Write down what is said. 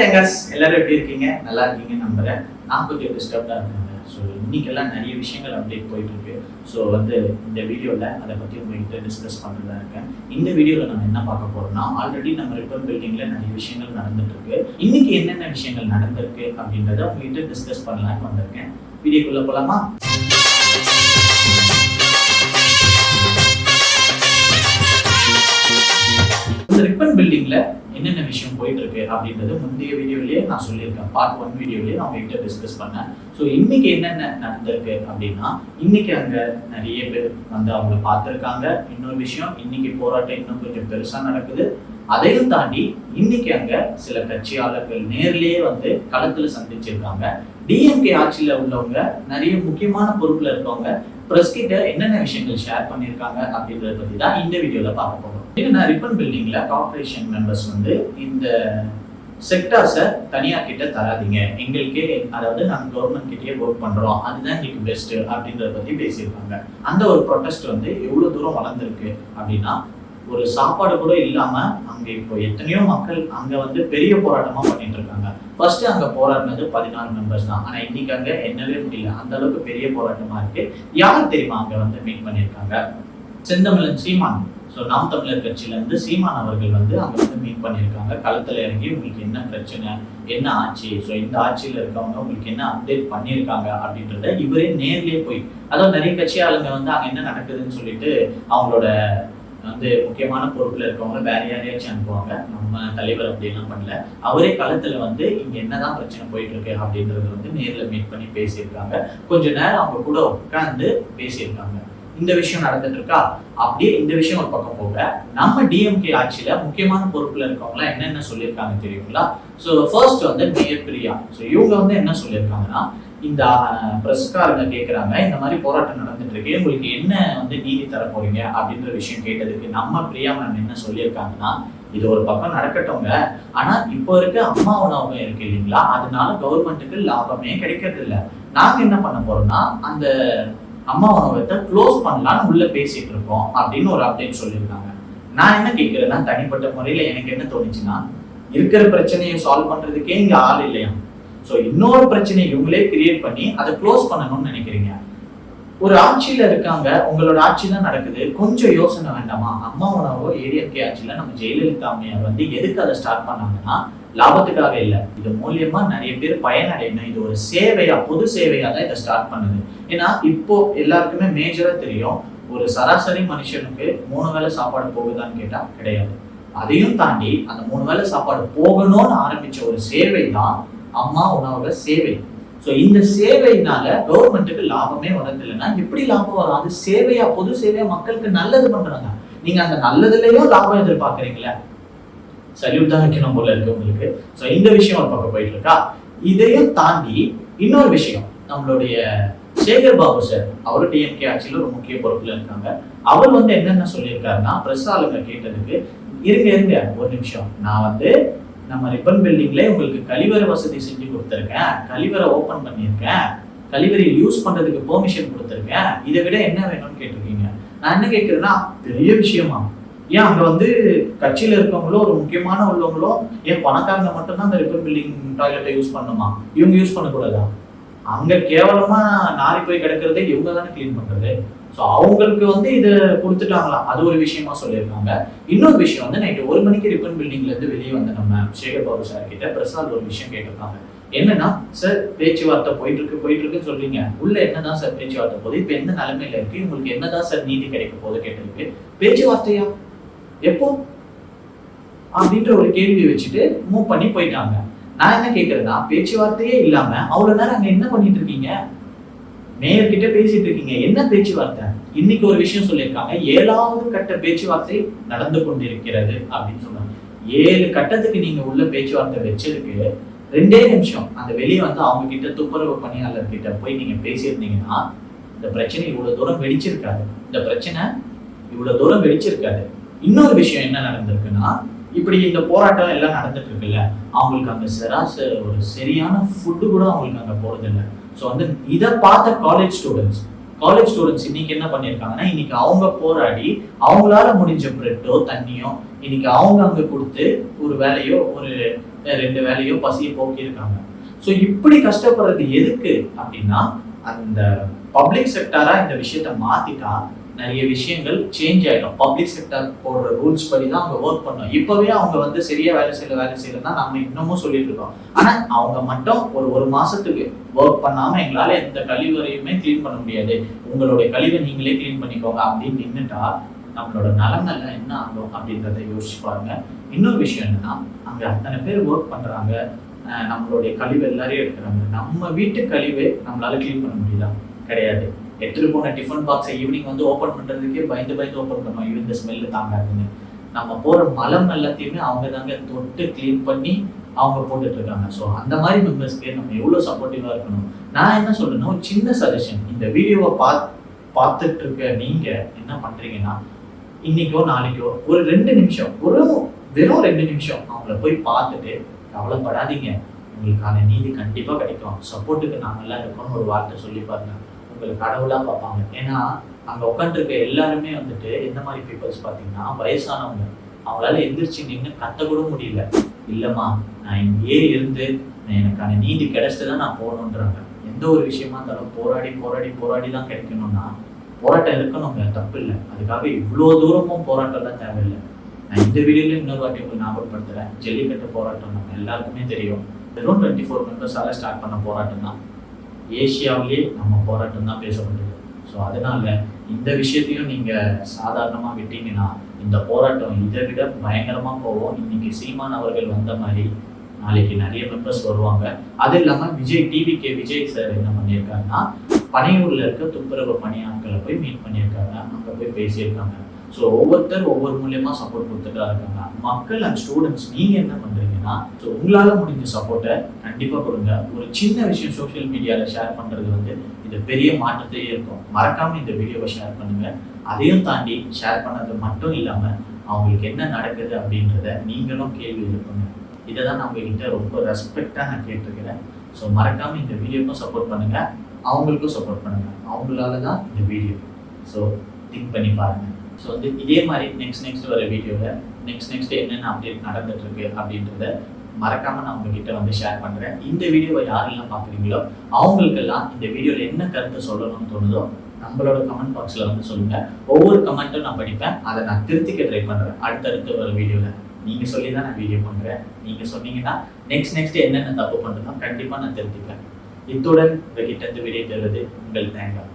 டெங்கர்ஸ் எல்லாரும் எப்படி இருக்கீங்க? நல்லா இருக்கீங்க நம்புறேன். நான் கொஞ்சம் டிஸ்டர்ப்டாக இருக்கேங்க ஸோ இன்னைக்கெல்லாம் நிறைய விஷயங்கள் அப்டேட் போயிட்டு இருக்கு. ஸோ வந்து இந்த வீடியோவில் அதை பற்றி உங்ககிட்ட டிஸ்கஸ் பண்ணுறதா இருக்கேன். இந்த வீடியோவில் நம்ம என்ன பார்க்க போறோம்னா ஆல்ரெடி நம்ம ரிப்பன் பில்டிங்கில் நிறைய விஷயங்கள் நடந்துட்டு இருக்கு. இன்னைக்கு என்னென்ன விஷயங்கள் நடந்திருக்கு அப்படின்றத உங்ககிட்ட டிஸ்கஸ் பண்ணலான்னு வந்திருக்கேன். வீடியோக்குள்ளே போகலாமா பில்டிங்ல என்னென்ன விஷயம் போயிட்டு இருக்கு அப்படின்றது முந்தைய வீடியோலயே நான் சொல்லியிருக்கேன். பார்ட் ஒன் வீடியோலயே நான் உங்ககிட்ட டிஸ்கஸ் பண்ணேன். ஸோ இன்னைக்கு என்னென்ன நடந்திருக்கு அப்படின்னா இன்னைக்கு அங்க நிறைய பேர் வந்து அவங்கள பார்த்துருக்காங்க. இன்னொரு விஷயம் இன்னைக்கு போராட்டம் இன்னும் கொஞ்சம் பெருசா நடக்குது. அதையும் தாண்டி இன்னைக்கு அங்க சில கட்சியாளர்கள் நேர்லயே வந்து களத்துல சந்திச்சிருக்காங்க. டிஎம்கே ஆட்சியில உள்ளவங்க நிறைய முக்கியமான பொறுப்புல இருக்கவங்க பிரஸ் கிட்ட என்னென்ன விஷயங்கள் ஷேர் பண்ணியிருக்காங்க அப்படின்றத பத்தி தான் இந்த வீடியோல பார்க்க போறோம். என்னன்னா ரிப்பன் பில்டிங்ல கார்பரேஷன் மெம்பர்ஸ் வந்து இந்த செக்டார்ஸை தனியார் கிட்ட தராதீங்க. எங்களுக்கே அதாவது நாங்கள் கவர்மெண்ட் கிட்டேயே ஒர்க் பண்ணுறோம் அதுதான் எங்களுக்கு பெஸ்ட்டு அப்படின்றத பற்றி பேசியிருக்காங்க. அந்த ஒரு ப்ரொட்டஸ்ட் வந்து எவ்வளோ தூரம் வளர்ந்துருக்கு அப்படின்னா ஒரு சாப்பாடு கூட இல்லாம அங்க இப்போ எத்தனையோ மக்கள் அங்க வந்து பெரிய போராட்டமா பண்ணிட்டு இருக்காங்க. ஃபர்ஸ்ட் அங்க போராடினது பதினாலு மெம்பர்ஸ் தான். ஆனா இன்னைக்கு அங்க என்னவே முடியல. அந்த அளவுக்கு பெரிய போராட்டமா இருக்கு. யார் தெரியுமா அங்க வந்து மீட் பண்ணியிருக்காங்க? செந்தமிழன் சீமான். ஸோ நாம் தமிழர் கட்சியில இருந்து சீமான் அவர்கள் வந்து அங்க வந்து மீட் பண்ணியிருக்காங்க. களத்துல இறங்கி உங்களுக்கு என்ன பிரச்சனை என்ன ஆட்சி ஸோ இந்த ஆட்சியில இருக்கவங்க உங்களுக்கு என்ன அப்டேட் பண்ணியிருக்காங்க அப்படின்றத இவரே நேர்லேயே போய் அதாவது நிறைய கட்சி ஆளுங்க வந்து அங்க என்ன நடக்குதுன்னு சொல்லிட்டு அவங்களோட வந்து முக்கியமான பொறுப்புல இருக்கவங்க வேற யாரையாச்சும் அனுப்புவாங்க. நம்ம தலைவர் அப்படிலாம் பண்ணல. அவரே களத்தில் வந்து இங்க என்னதான் பிரச்சனை போயிட்டு இருக்கு அப்படின்றத வந்து நேரில் மீட் பண்ணி பேசியிருக்காங்க. கொஞ்ச நேரம் அவங்க கூட உட்கார்ந்து பேசியிருக்காங்க. இந்த விஷயம் நடந்துட்டு இருக்கா அப்படியே இந்த விஷயம் ஒரு பக்கம் போக நம்ம டிஎம்கே ஆட்சியில முக்கியமான பொறுப்புல இருக்கவங்க என்னென்ன சொல்லியிருக்காங்க தெரியுங்களா? ஸோ ஃபர்ஸ்ட் வந்து மேயர் பிரியா. ஸோ இவங்க வந்து என்ன சொல்லியிருக்காங்கன்னா இந்த பிரஸ்காரங்க கேட்குறாங்க இந்த மாதிரி போராட்டம் நடந்துட்டு இருக்கு உங்களுக்கு என்ன வந்து நீதி தர போறீங்க அப்படின்ற விஷயம் கேட்டதுக்கு நம்ம பிரியா மேம் என்ன சொல்லியிருக்காங்கன்னா இது ஒரு பக்கம் நடக்கட்டும்ங்க ஆனா இப்போ இருக்க அம்மா உணவகம் இருக்கு இல்லைங்களா? அதனால கவர்மெண்ட்டுக்கு லாபமே கிடைக்கிறது இல்லை நாங்க என்ன பண்ண போறோம்னா அந்த அம்மா உணவகத்தை க்ளோஸ் பண்ணலாம்னு உள்ள பேசிட்டு இருக்கோம் அப்படின்னு ஒரு அப்டேட் சொல்லியிருக்காங்க. நான் என்ன கேட்கிறேன்னா தனிப்பட்ட முறையில எனக்கு என்ன தோணுச்சுன்னா இருக்கிற பிரச்சனையை சால்வ் பண்றதுக்கே இங்க ஆள் இல்லையா? ஸோ இன்னொரு பிரச்சனை இவங்களே கிரியேட் பண்ணி அதை க்ளோஸ் பண்ணணும்னு நினைக்கிறீங்க. ஒரு ஆட்சியில இருக்காங்க உங்களோட ஆட்சி தான் நடக்குது. கொஞ்சம் யோசனை வேண்டாமா? அம்மா உணவோ ஏடிஎம்கே ஆட்சியில நம்ம ஜெயலலிதா அம்மையார் வந்து எதுக்கு அதை ஸ்டார்ட் பண்ணாங்கன்னா லாபத்துக்காக இல்லை. இது மூலியமா நிறைய பேர் பயனடையணும். இது ஒரு சேவையா பொது சேவையா தான் இதை ஸ்டார்ட் பண்ணுது. ஏன்னா இப்போ எல்லாருக்குமே மேஜரா தெரியும் ஒரு சராசரி மனுஷனுக்கு மூணு வேளை சாப்பாடு போகுதான்னு கேட்டா கிடையாது. அதையும் தாண்டி அந்த மூணு வேளை சாப்பாடு போகணும்னு ஆரம்பிச்ச ஒரு சேவை தான் அம்மா உணவோட சேவை. ஸோ இந்த சேவையினால கவர்மெண்ட்டுக்கு லாபமே வரதில்லைன்னா எப்படி லாபம் வரும்? அது சேவையா பொது சேவையா மக்களுக்கு நல்லது பண்றாங்க நீங்க அந்த நல்லதுலயும் லாபம் எதிர்பார்க்கறீங்களே சல்யூட் தான் வைக்கணும் போல இருக்கு உங்களுக்கு. ஸோ இந்த விஷயம் ஒரு பக்கம் போயிட்டு இருக்கா? இதையும் தாண்டி இன்னொரு விஷயம். நம்மளுடைய சேகர் பாபு சார் அவரு டிஎம்கே ஆட்சியில் ஒரு முக்கிய பொறுப்புல இருக்காங்க. அவர் வந்து என்னென்ன சொல்லியிருக்காருன்னா பிரஸ் ஆளுங்க கேட்டதுக்கு இருங்க இருங்க ஒரு நிமிஷம். நான் வந்து நம்ம ரிப்பன் பில்டிங்ல உங்களுக்கு கழிவறை வசதி செஞ்சு கொடுத்துருக்கேன். கழிவறை ஓப்பன் பண்ணியிருக்கேன். கழிவறையை யூஸ் பண்றதுக்கு பெர்மிஷன் கொடுத்துருக்கேன். இதை விட என்ன வேணும்னு கேட்டிருக்கீங்க? நான் என்ன கேட்கிறேன்னா பெரிய விஷயமா? ஏன் அங்க வந்து கட்சியில இருக்கவங்களோ ஒரு முக்கியமான உள்ளவங்களோ ஏன் பணக்காரங்க மட்டும்தான் அந்த ரிப்பன் பில்டிங் டாய்லெட்டை யூஸ் பண்ணணுமா இவங்க யூஸ் பண்ணக்கூடாதா? அங்க கேவலமா நாரி போய் கிடக்கிறதே இவங்க தானே கிளீன் பண்றது? ஸோ அவங்களுக்கு வந்து இதை கொடுத்துட்டாங்களாம் அது ஒரு விஷயமா சொல்லியிருக்காங்க. இன்னொரு விஷயம் வந்து நைட்டு ஒரு மணிக்கு ரிப்பன் பில்டிங்ல இருந்து வெளியே வந்த நம்ம சேகர் பாபு சார் கிட்ட பிரசாத் ஒரு விஷயம் கேட்டிருக்காங்க. என்னன்னா சார் பேச்சுவார்த்தை போயிட்டு இருக்கு போயிட்டு இருக்குன்னு சொல்றீங்க. உள்ள என்னதான் சார் பேச்சுவார்த்தை போகுது? இப்போ எந்த நிலைமையில இருக்கு? உங்களுக்கு என்னதான் சார் நீதி கிடைக்க போகுது கேட்டிருக்கு பேச்சுவார்த்தையா? எப்போ? அப்படின்ற ஒரு கேள்வி வச்சுட்டு மூவ் பண்ணி போயிட்டாங்க. நான் என்ன கேட்கறேன்னா பேச்சுவார்த்தையே இல்லாம அவ்வளவு நேரம் அங்க என்ன பண்ணிட்டு இருக்கீங்க? மேயர் கிட்ட பேசிட்டு இருக்கீங்க. என்ன பேச்சுவார்த்தை? இன்னைக்கு ஒரு விஷயம் சொல்லியிருக்காங்க. ஏழாவது கட்ட பேச்சுவார்த்தை நடந்து கொண்டிருக்கிறது அப்படின்னு சொன்னாங்க. ஏழு கட்டத்துக்கு நீங்க உள்ள பேச்சுவார்த்தை வச்சிருக்கு. ரெண்டே நிமிஷம். அந்த வெளியே வந்து அவங்க கிட்ட துப்புரவு பணியாளர் கிட்ட போய் நீங்க பேசியிருந்தீங்கன்னா இந்த பிரச்சனை இவ்வளவு தூரம் வெடிச்சிருக்காது. இந்த பிரச்சனை இவ்வளவு தூரம் வெடிச்சிருக்காது. இன்னொரு விஷயம் என்ன நடந்திருக்குன்னா இப்படி இந்த போராட்டம் எல்லாம் நடந்துட்டு இருக்குல்ல அவங்களுக்கு அங்க சராச ஒரு சரியான ஃபுட்டு கூட அவங்களுக்கு அங்க போறதில்லை. ஸோ வந்து இதை பார்த்த காலேஜ் ஸ்டூடெண்ட்ஸ் காலேஜ் ஸ்டூடெண்ட்ஸ் இன்னைக்கு என்ன பண்ணியிருக்காங்கன்னா இன்னைக்கு அவங்க போராடி அவங்களால முடிஞ்ச பிரெட்டோ தண்ணியோ இன்னைக்கு அவங்க அங்க கொடுத்து ஒரு வேலையோ ஒரு ரெண்டு வேலையோ பசியை போக்கியிருக்காங்க. ஸோ இப்படி கஷ்டப்படுறது எதுக்கு அப்படின்னா அந்த பப்ளிக் செக்டாரா இந்த விஷயத்த மாத்திட்டா நிறைய விஷயங்கள் சேஞ்ச் ஆயிடும். பப்ளிக் செக்டர் போடுற ரூல்ஸ் படி தான் அவங்க ஒர்க் பண்ணணும் இப்பவே அவங்க வந்து சரியா வேலை செய்யல வேலை செய்யலன்னா நம்ம இன்னமும் சொல்லிட்டு இருக்கோம். ஆனா அவங்க மட்டும் ஒரு ஒரு மாசத்துக்கு ஒர்க் பண்ணாம எங்களால எந்த கழிவறையுமே க்ளீன் பண்ண முடியாது. உங்களுடைய கழிவை நீங்களே க்ளீன் பண்ணிக்கோங்க அப்படின்னு நின்றுட்டா நம்மளோட நலங்கள்லாம் என்ன ஆகும் அப்படின்றத யோசிச்சு பாருங்க. இன்னொரு விஷயம் என்னன்னா அங்க அத்தனை பேர் ஒர்க் பண்றாங்க. நம்மளுடைய கழிவு எல்லாரையும் எடுக்கிறாங்க. நம்ம வீட்டு கழிவு நம்மளால க்ளீன் பண்ண முடியுதா? கிடையாது. எடுத்துட்டு போன டிஃபன் பாக்ஸை ஈவினிங் வந்து ஓப்பன் பண்றதுக்கே பயந்து பயந்து ஓப்பன் பண்ணுவோம் இது இந்த ஸ்மெல்லு தாங்காதுன்னு நம்ம போற மலம் எல்லாத்தையுமே அவங்க தாங்க தொட்டு க்ளீன் பண்ணி அவங்க போட்டுட்டு இருக்காங்க. ஸோ அந்த மாதிரி மெம்பர்ஸ்க்கு நம்ம எவ்வளோ சப்போர்ட்டிவா இருக்கணும்? நான் என்ன சொல்லணும்? ஒரு சின்ன சஜஷன் இந்த வீடியோவை பாத் பார்த்துட்டு இருக்க நீங்க என்ன பண்றீங்கன்னா இன்னைக்கோ நாளைக்கோ ஒரு ரெண்டு நிமிஷம் ஒரு வெறும் ரெண்டு நிமிஷம் அவங்கள போய் பார்த்துட்டு கவலைப்படாதீங்க. உங்களுக்கான நீதி கண்டிப்பாக கிடைக்கும். சப்போர்ட்டுக்கு நாங்கெல்லாம் இருக்கோம்னு ஒரு வார்த்தை சொல்லி பாருங்க. உங்களை கடவுளாக பார்ப்பாங்க. ஏன்னா அங்கே உட்காந்துருக்க எல்லாருமே வந்துட்டு எந்த மாதிரி பீப்புள்ஸ் பார்த்தீங்கன்னா வயசானவங்க. அவங்களால எந்திரிச்சு நின்று கத்த கூட முடியல. இல்லைம்மா நான் இங்கேயே இருந்து எனக்கான நீதி கிடைச்சிட்டு தான் நான் போகணுன்றாங்க எந்த ஒரு விஷயமா இருந்தாலும் போராடி போராடி போராடி தான் கிடைக்கணும்னா போராட்டம் இருக்கணுங்க. தப்பு இல்லை. அதுக்காக இவ்வளோ தூரமும் போராட்டம்லாம் தேவையில்லை. நான் இந்த வீடியோல இன்னொரு வாட்டி உங்களுக்கு ஞாபகப்படுத்துகிறேன் ஜல்லிக்கட்டு போராட்டம் நம்ம எல்லாருக்குமே தெரியும். வெறும் டுவெண்ட்டி ஃபோர் மெம்பர்ஸால் ஸ்டார்ட் பண்ண போராட்டம் தான். ஏசியாவிலேயே நம்ம போராட்டம் தான் பேசப்பட்டது ஸோ அதனால இந்த விஷயத்தையும் நீங்கள் சாதாரணமாக விட்டீங்கன்னா இந்த போராட்டம் இதை விட பயங்கரமாக போவோம் இன்னைக்கு சீமான் அவர்கள் வந்த மாதிரி நாளைக்கு நிறைய மெம்பர்ஸ் வருவாங்க. அது இல்லாமல் Vijay TV K Vijay sir என்ன பண்ணியிருக்காருன்னா பனையூரில் இருக்க துப்புரவு பணியாட்களை போய் மீட் பண்ணியிருக்காங்க. அங்கே போய் பேசியிருக்காங்க. ஸோ ஒவ்வொருத்தர் ஒவ்வொரு மூலியமாக சப்போர்ட் கொடுத்துட்டா இருக்காங்க மக்கள் அண்ட் ஸ்டூடெண்ட்ஸ் நீங்கள் என்ன பண்ணுறீங்கன்னா ஸோ உங்களால் முடிஞ்ச சப்போர்ட்டை கண்டிப்பாக கொடுங்க. ஒரு சின்ன விஷயம் சோஷியல் மீடியாவில் ஷேர் பண்ணுறது வந்து இது பெரிய மாற்றத்தையே இருக்கும். மறக்காமல் இந்த வீடியோவை ஷேர் பண்ணுங்கள் அதையும் தாண்டி ஷேர் பண்ணது மட்டும் இல்லாமல் அவங்களுக்கு என்ன நடக்குது அப்படின்றத நீங்களும் கேள்வி எழுப்புங்க. இதை தான் நான் உங்ககிட்ட ரொம்ப ரெஸ்பெக்டாக நான் கேட்டிருக்கிறேன். ஸோ மறக்காமல் இந்த வீடியோக்கும் சப்போர்ட் பண்ணுங்கள் அவங்களுக்கும் சப்போர்ட் பண்ணுங்கள் அவங்களால தான் இந்த வீடியோ ஸோ திங்க் பண்ணி பாருங்கள் ஸோ வந்து இதே மாதிரி நெக்ஸ்ட் நெக்ஸ்ட் வர வீடியோவில் நெக்ஸ்ட் நெக்ஸ்ட் என்னென்ன அப்டேட் நடந்துட்டு இருக்கு அப்படின்றத மறக்காம நான் உங்ககிட்ட வந்து ஷேர் பண்றேன். இந்த வீடியோவை யாரெல்லாம் பார்க்குறீங்களோ அவங்களுக்கெல்லாம் இந்த வீடியோவில் என்ன கருத்தை சொல்லணும்னு தோணுதோ நம்மளோட கமெண்ட் பாக்ஸில் வந்து சொல்லுங்க. ஒவ்வொரு கமெண்ட்டும் நான் படிப்பேன். அதை நான் திருத்திக்க ட்ரை பண்றேன். அடுத்தடுத்து வர வீடியோவில் நீங்க சொல்லி தான் நான் வீடியோ பண்றேன். நீங்க சொன்னீங்கன்னா நெக்ஸ்ட் நெக்ஸ்ட் என்னென்ன தப்பு பண்றதோ கண்டிப்பா நான் திருத்திப்பேன். இத்துடன் உங்ககிட்ட இருந்து விடை பெறுவது உங்கள் தேங்காய்